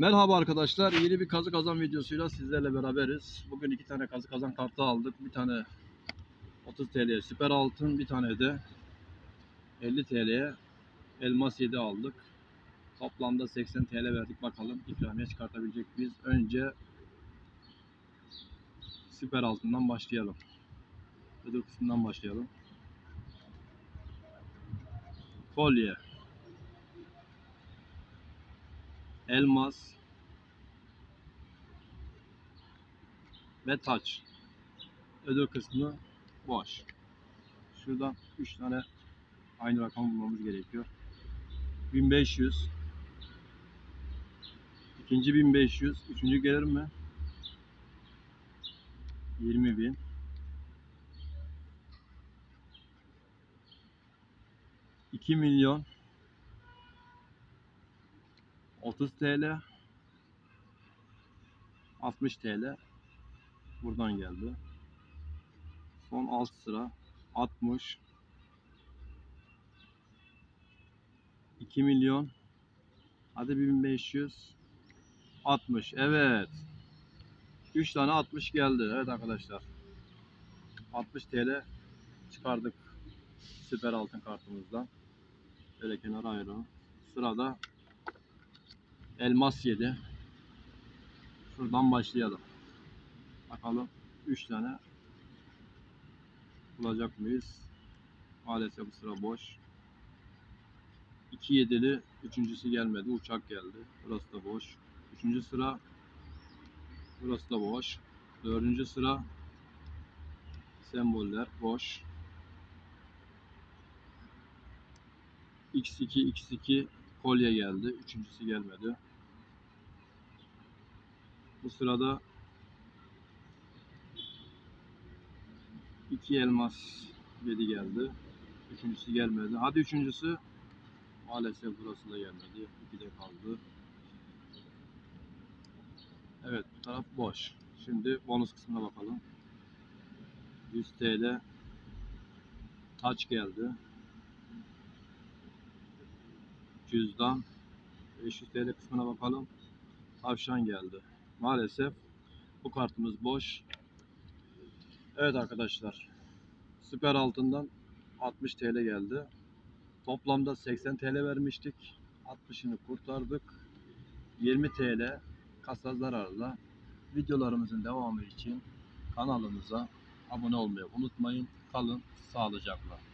Merhaba arkadaşlar. Yeni bir kazı kazan videosuyla sizlerle beraberiz. Bugün iki tane kazı kazan kartı aldık. Bir tane 30 TL'ye süper altın, bir tane de 50 TL'ye elmas 7 aldık. Toplamda 80 TL verdik. Bakalım ikramiye çıkartabilecek miyiz? Önce süper altından başlayalım. Ödül kısmından başlayalım. Kolye. Elmas ve taç. Ödül kısmı boş. Şuradan 3 tane aynı rakam bulmamız gerekiyor. 1500 İkinci 1500 Üçüncü gelir mi? 20.000 2 milyon 30 TL 60 TL buradan geldi. Son alt sıra 60 2 milyon. Hadi 1500 60 evet. 3 tane 60 geldi. Evet arkadaşlar. 60 TL çıkardık. Süper altın kartımızdan. Şöyle kenara ayıralım sırada elmas 7 şuradan başlayalım. Bakalım 3 tane bulacak mıyız? Maalesef bu sıra boş. 2 yedili üçüncüsü gelmedi uçak geldi. Burası da boş. Üçüncü sıra burası da boş. Dördüncü sıra semboller boş. X2 x2 kolye geldi üçüncüsü gelmedi bu sırada iki elmas yedi geldi. Üçüncüsü gelmedi. Hadi üçüncüsü. Maalesef burası da gelmedi. İki de kaldı. Evet bu taraf boş. Şimdi bonus kısmına bakalım. 100 TL taç geldi. Cüzdan 500 TL kısmına bakalım. Tavşan geldi. Maalesef bu kartımız boş. Evet arkadaşlar. Süper altından 60 TL geldi. Toplamda 80 TL vermiştik. 60'ını kurtardık. 20 TL kasa zararla. Videolarımızın devamı için kanalımıza abone olmayı unutmayın. Kalın sağlıcakla.